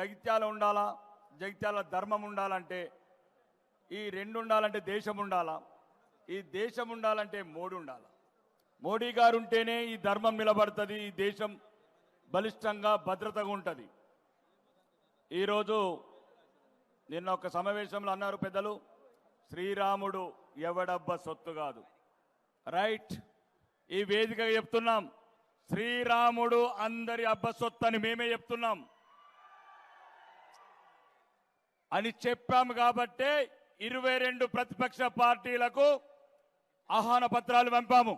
జగిత్యాల ఉండాలా? జగిత్యాల ధర్మం ఉండాలంటే ఈ రెండు ఉండాలంటే దేశం ఉండాలా? ఈ దేశం ఉండాలంటే మోడీ ఉండాల? మోడీ గారు ఉంటేనే ఈ ధర్మం నిలబడుతుంది ఈ దేశం బలిష్టంగా భద్రతగా ఉంటుంది. ఈరోజు నిన్న ఒక సమావేశంలో అన్నారు పెద్దలు శ్రీరాముడు ఎవడబ్బ సొత్తు కాదు. రైట్. ఈ వేదిక చెప్తున్నాం శ్రీరాముడు అందరి అబ్బ సొత్తు అని మేమే చెప్తున్నాం. అని చెప్పాము కాబట్టే ఇరవై రెండు ప్రతిపక్ష పార్టీలకు ఆహ్వాన పత్రాలు పంపాము.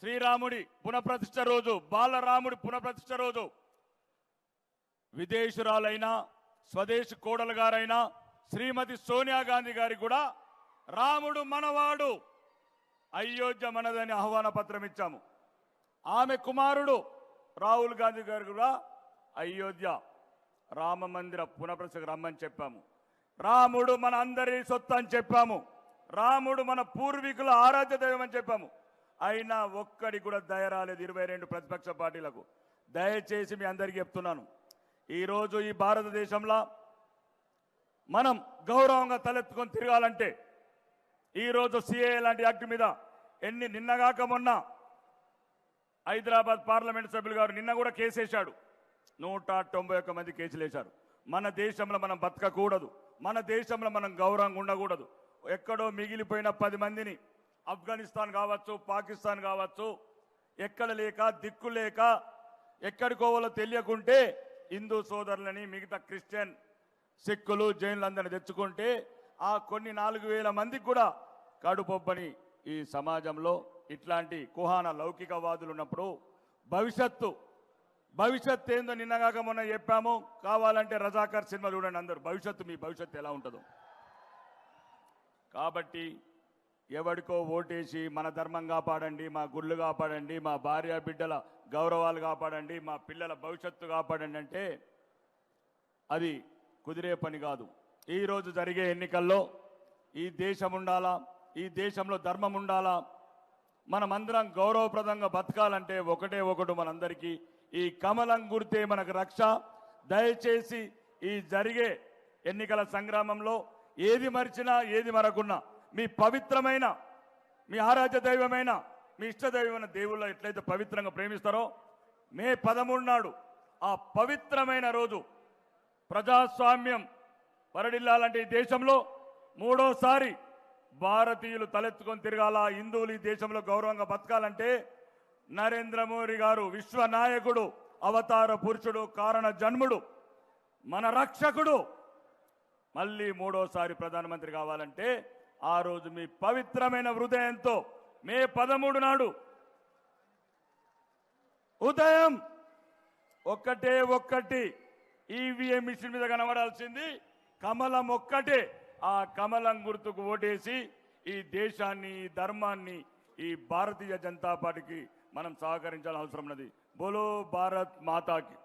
శ్రీరాముడి పునఃప్రతిష్ఠ రోజు బాలరాముడి పునఃప్రతిష్ఠ రోజు. విదేశురాలైనా స్వదేశీ కోడలు గారైనా శ్రీమతి సోనియా గాంధీ గారి కూడా రాముడు మనవాడు. అయోధ్య మనదని ఆహ్వాన పత్రం ఇచ్చాము. ఆమె కుమారుడు రాహుల్ గాంధీ గారు కూడా అయోధ్య రామ మందిర పునఃప్రతిష్ఠకు రమ్మని చెప్పాము. రాముడు మన అందరి సొత్తు అని చెప్పాము. రాముడు మన పూర్వీకుల ఆరాధ్య దైవం అని చెప్పాము. అయినా ఒక్కడి కూడా దయ రాలేదు ఇరవై రెండు ప్రతిపక్ష పార్టీలకు. దయచేసి మీ అందరికీ చెప్తున్నాను. ఈరోజు ఈ భారతదేశంలో మనం గౌరవంగా తలెత్తుకొని తిరగాలంటే ఈరోజు సిఏ లాంటి యాక్ట్ మీద ఎన్ని నిన్నగాక మొన్న హైదరాబాద్ పార్లమెంట్ సభ్యులు గారు నిన్న కూడా కేసేశాడు నూట తొంభై ఒక్క మంది కేసులు వేశారు. మన దేశంలో మనం బతకకూడదు. మన దేశంలో మనం గౌరవంగా ఉండకూడదు. ఎక్కడో మిగిలిపోయిన పది మందిని ఆఫ్ఘనిస్తాన్ కావచ్చు పాకిస్తాన్ కావచ్చు ఎక్కడ లేక దిక్కు లేక ఎక్కడికోవాలో తెలియకుంటే హిందూ సోదరులని మిగతా క్రిస్టియన్ సిక్కులు జైన్లందరిని తెచ్చుకుంటే ఆ కొన్ని నాలుగు వేల మందికి కూడా కడుపొబ్బని ఈ సమాజంలో ఇట్లాంటి కుహాన లౌకికవాదులు ఉన్నప్పుడు భవిష్యత్తు భవిష్యత్తు ఏందో నిన్నగాక మొన్న చెప్పాము. కావాలంటే రజాకర్ సినిమా చూడండి అందరూ. భవిష్యత్తు మీ భవిష్యత్తు ఎలా ఉంటుందో. కాబట్టి ఎవడికో ఓటేసి మన ధర్మం కాపాడండి మా గుళ్ళు కాపాడండి మా భార్య బిడ్డల గౌరవాలు కాపాడండి మా పిల్లల భవిష్యత్తు కాపాడండి అంటే అది కుదిరే పని కాదు. ఈరోజు జరిగే ఎన్నికల్లో ఈ దేశం ఉండాలా? ఈ దేశంలో ధర్మం ఉండాలా? మనమందరం గౌరవప్రదంగా బతకాలంటే ఒకటే ఒకటి మనందరికీ ఈ కమలం గుర్తే మనకు రక్ష. దయచేసి ఈ జరిగే ఎన్నికల సంగ్రామంలో ఏది మరిచినా ఏది మరకున్నా మీ పవిత్రమైన మీ ఆరాధ్య దైవమైన మీ ఇష్ట దైవమైన దేవుళ్ళ ఎట్లయితే పవిత్రంగా ప్రేమిస్తారో మే పదమూడు నాడు ఆ పవిత్రమైన రోజు ప్రజాస్వామ్యం పరడిల్లాలంటే ఈ దేశంలో మూడోసారి భారతీయులు తలెత్తుకొని తిరగాల? హిందువులు ఈ దేశంలో గౌరవంగా బతకాలంటే నరేంద్ర మోడీ గారు విశ్వ నాయకుడు అవతార పురుషుడు కారణ జన్ముడు మన రక్షకుడు. మళ్ళీ మూడోసారి ప్రధానమంత్రి కావాలంటే ఆ రోజు మీ పవిత్రమైన హృదయంతో మే పదమూడు నాడు ఉదయం ఒక్కటే ఒక్కటి ఈవీఎం మిషన్ మీద కనబడాల్సింది. కమలం ఒక్కటే. ఆ కమలం గుర్తుకు ఓటేసి ఈ దేశాన్ని ఈ ధర్మాన్ని ఈ భారతీయ జనతా పార్టీకి మనం సహకరించాల్సిన అవసరం ఉన్నది. బోలో భారత్ మాతాకి.